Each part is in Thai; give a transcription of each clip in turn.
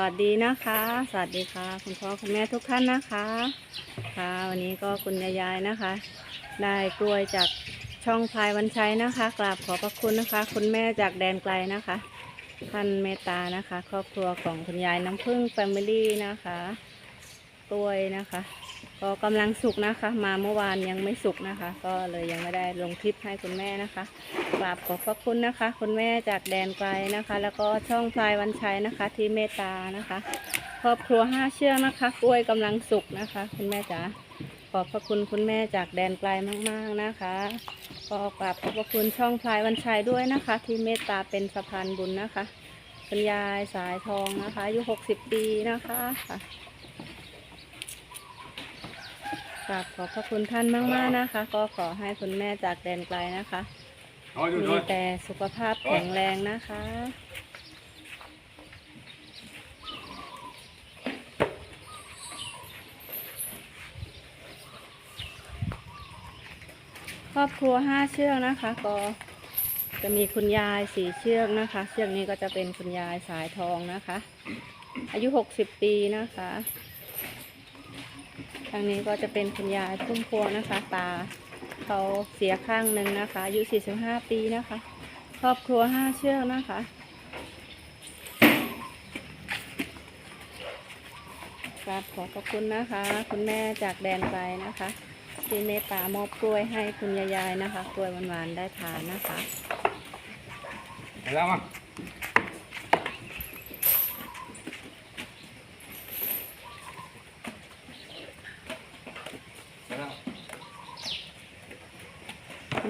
สวัสดีนะคะ สวัสดีค่ะ คุณพ่อคุณแม่ทุกท่านนะคะ ค่ะ วันนี้ก็คุณยายนะคะ ได้กล้วยจากช่องพายวันชัยนะคะ กราบขอบพระคุณนะคะ คุณแม่จากแดนไกลนะคะ ท่านเมตตานะคะ ครอบครัวของคุณยายน้ำพึ่งแฟมิลี่นะคะ กล้วยนะคะ ก็กำลังสุกนะคะ มาเมื่อวานยังไม่สุกนะคะ ก็เลยยังไม่ได้ลงคลิปให้คุณแม่นะคะกราบขอบพระคุณนะคะ คุณแม่จากแดนไกลนะคะ แล้วก็ช่องพลายวันชัยนะคะ ที่เมตตานะคะ ครอบครัวห้าเชือกนะคะ กล้วยกำลังสุกนะคะ คุณแม่จ๋าขอบพระคุณคุณแม่จากแดนไกลมากๆนะคะก็กราบขอบพระคุณช่องพลายวันชัยด้วยนะคะ ที่เมตตาเป็นสะพานบุญนะคะคุณยายสายทองนะคะอายุหกสิบปีนะคะ กราบขอบพระคุณท่านมาก ๆ นะคะ ก็ขอให้คุณแม่จากแดนไกลนะคะ Thôi được มี rồi. แต่สุขภาพแข็งแรงนะคะ ครอบครัวห้าเชือกนะคะ ก็จะมีคุณยายสี่เชือกนะคะ เชือกนี้ก็จะเป็นคุณยายสายทองนะคะ อายุหกสิบปีนะคะ ทางนี้ก็จะเป็นคุณยายพุ่มพวงนะคะ ตาเขาเสียข้างหนึ่งนะคะอายุ 45 ปีนะคะ ครอบครัว 5 เชือกนะคะ ครับขอบพระคุณนะคะ คุณแม่จากแดนไกลนะคะที่เมตตามอบกล้วยให้คุณยายๆนะคะ กล้วยหวานๆได้ทานนะคะ Để ra mà. Để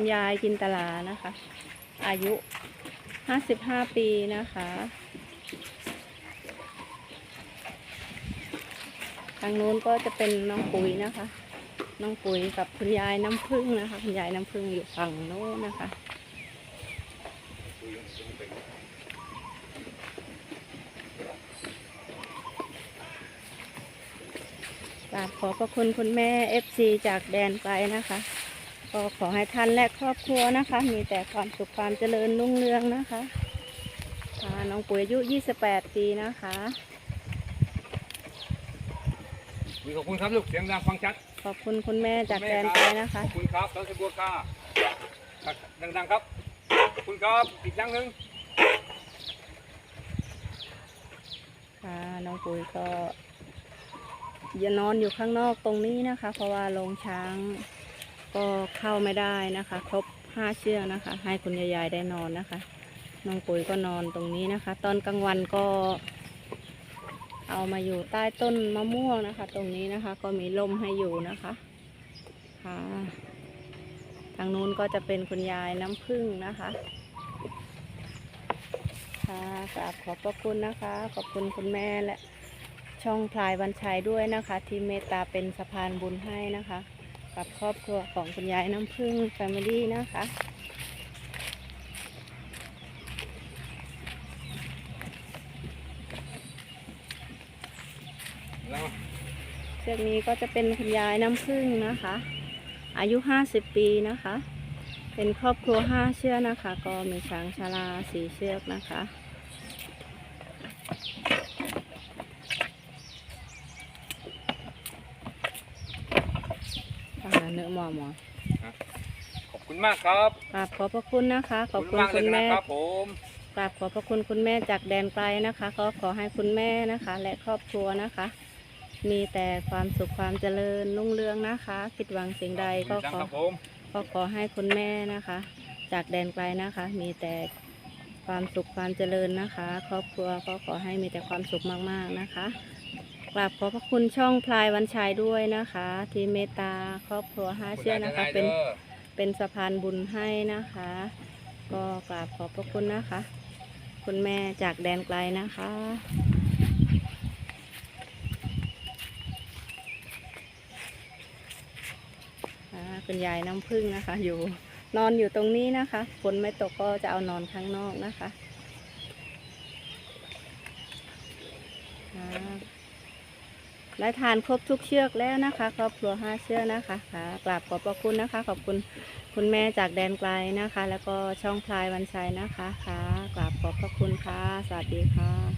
คุณยายจินตลานะคะ อายุ 55 ปีนะคะทางนู้นก็จะเป็นน้องปุ๋ยนะคะ น้องปุ๋ยกับคุณยายน้ำพึ่งนะคะ คุณยายน้ำพึ่งอยู่ฝั่งโน้นนะคะ กราบขอบพระคุณคุณแม่ FC จากแดนไกลนะคะ ก็ขอให้ท่านและครอบครัวนะคะ มีแต่ความสุขความเจริญรุ่งเรืองนะคะค่ะน้องปุ๋ยอายุ 28 ปีนะคะ Vì ขอบคุณครับลูกเสียงดังฟังชัด ขอบคุณคุณแม่จากแดนไกลนะคะ ขอบคุณครับสาวสบัวกาครับดังๆครับ ขอบคุณครับอีกครั้งหนึ่งค่ะน้องปุ๋ยก็ อย่านอนอยู่ข้างนอกตรงนี้นะคะ เพราะว่าโรงช้าง ก็เข้าไม่ได้นะคะ ครบห้าเชือกนะคะ ให้คุณยายๆได้นอนนะคะ น้องปุ๋ยก็นอนตรงนี้นะคะ ตอนกลางวันก็ เอามาอยู่ใต้ต้นมะม่วงนะคะ ตรงนี้นะคะ ก็มีลมให้อยู่นะคะค่ะทางนู้นก็จะเป็นคุณยายน้ำผึ้งนะคะค่ะกราบขอบพระคุณนะคะ ขอบคุณคุณแม่และช่องพลายวันชัยด้วยนะคะ ที่เมตตาเป็นสะพานบุญให้นะคะ กับครอบครัวของคุณยายน้ำพึ่งแฟมิลี่นะคะเชือกนี้ก็จะเป็นคุณยายน้ำพึ่งนะคะ อายุ 50 ปีนะคะ เป็นครอบครัว 5 เชือกนะคะ ก็มีช้างชาลาสีเชือกนะคะ อา หารเนื้อหมอหมอขอบคุณมากครับกราบขอบพระคุณนะคะ ขอบคุณมากเลคุยณนะแม่ครับผมกราบขอบพระคุณคุณแม่จากแดนไกลนะคะ ก็ขอให้คุณแม่นะคะ และครอบครัวนะคะ มีแต่ความสุขความเจริญรุ่งเรืองนะคะ คิดหวังสิ่งใดก็ดังขอครับผมก็ขอให้คุณแม่นะคะ จากแดนไกลนะคะ มีแต่ความสุขความเจริญนะคะ ครอบครัวก็ขอให้มีแต่ความสุขมากๆนะคะก ราบขอบพระคุณช่องพลายวันชัยด้วยนะคะ ที่เมตตาครอบครัวห้าเชือนะคะ เป็นเป็นสะพานบุญให้นะคะ ก็กราบขอบพระคุณนะคะ คุณแม่จากแดนไกลนะคะคุณยายน้ำพึ่งนะคะ อยู่นอนอยู่ตรงนี้นะคะฝนไม่ตกก็จะเอานอนข้างนอกนะคะ และทานครบทุกเชือกแล้วนะคะ ครอบครัวห้าเชือกนะคะค่ะกราบขอบพระคุณนะคะ ขอบคุณคุณแม่จากแดนไกลนะคะ แล้วก็ช่องพลายวันชัยนะคะค่ะกราบขอบพระคุณค่ะ สวัสดีค่ะ